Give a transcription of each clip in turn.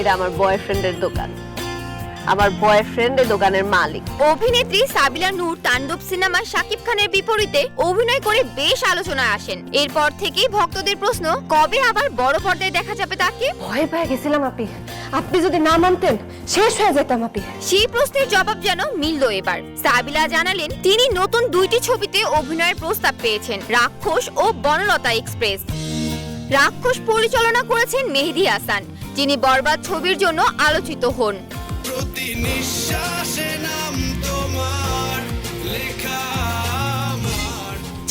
এটা আমার বয়ফ্রেন্ডের দোকান। আমার বয়ফ্রেন্ড এই দোকানের মালিক। অভিনেত্রী সাবিলা নূর তাণ্ডব সিনেমায় শাকিব খানের বিপরীতে অভিনয় করে বেশ আলোচনায় আসেন। এরপর থেকেই ভক্তদের প্রশ্ন কবে আবার বড় পর্দায় দেখা যাবে তাকে? ভয় পেয়ে গেছিলাম আপি আপনি যদি না মানতেন শেষ হয়ে যেতাম আপি সেই প্রশ্নের জবাব যেন মিলল এবার। সাবিলা জানালেন তিনি নতুন দুইটি ছবিতে অভিনয়ের প্রস্তাব পেয়েছেন রাক্ষস ও বনলতা এক্সপ্রেস। রাক্ষস পরিচালনা করেছেন মেহেদি হাসান। যিনি বরবাদ ছবির জন্য আলোচিত হন। প্রতি নিঃশ্বাসে নাম তোমার লেখা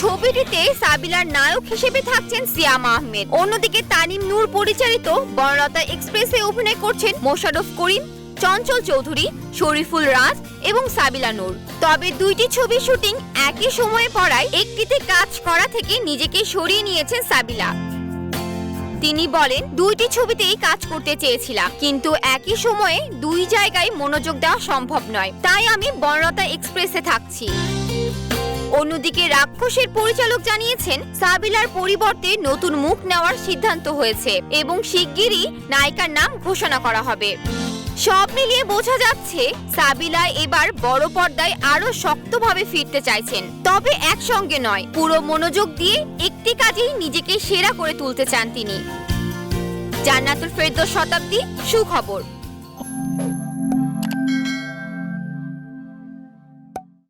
ছবিটিতে সাবিলার নায়ক হিসেবে থাকছেন সিয়াম আহমেদ। অন্যদিকে তানিম নূর পরিচালিত বনলতা এক্সপ্রেসে অভিনয় করছেন মোশাররফ করিম চঞ্চল চৌধুরী শরীফুল রাজ এবং সাবিলা নূর। তবে দুইটি ছবির শুটিং একই সময়ে পড়ায় একটিতে কাজ করা থেকে নিজেকে সরিয়ে নিয়েছেন সাবিলা। তিনি বলেন, দুইটি ছবিতেই কাজ করতে চেয়েছিলাম, কিন্তু একই সময়ে দুই জায়গায় মনোযোগ দেওয়া সম্ভব নয়। তাই আমি বনলতা এক্সপ্রেসে থাকছি। অন্যদিকে রাক্ষসের পরিচালক জানিয়েছেন, সাবিলার পরিবর্তে নতুন মুখ নেওয়ার সিদ্ধান্ত হয়েছে এবং শিগগিরই নায়িকার নাম ঘোষণা করা হবে। সব মিলিয়ে বোঝা যাচ্ছে সাবিলা এবার বড় পর্দায় আরও শক্তভাবে ফিরতে চাইছেন। তবে একসঙ্গে নয়, পুরো মনোযোগ দিয়ে একটি কাজেই নিজেকে সেরা করে তুলতে চান তিনি। জান্নাতুল ফেরদৌস শতাব্দী সুখবর।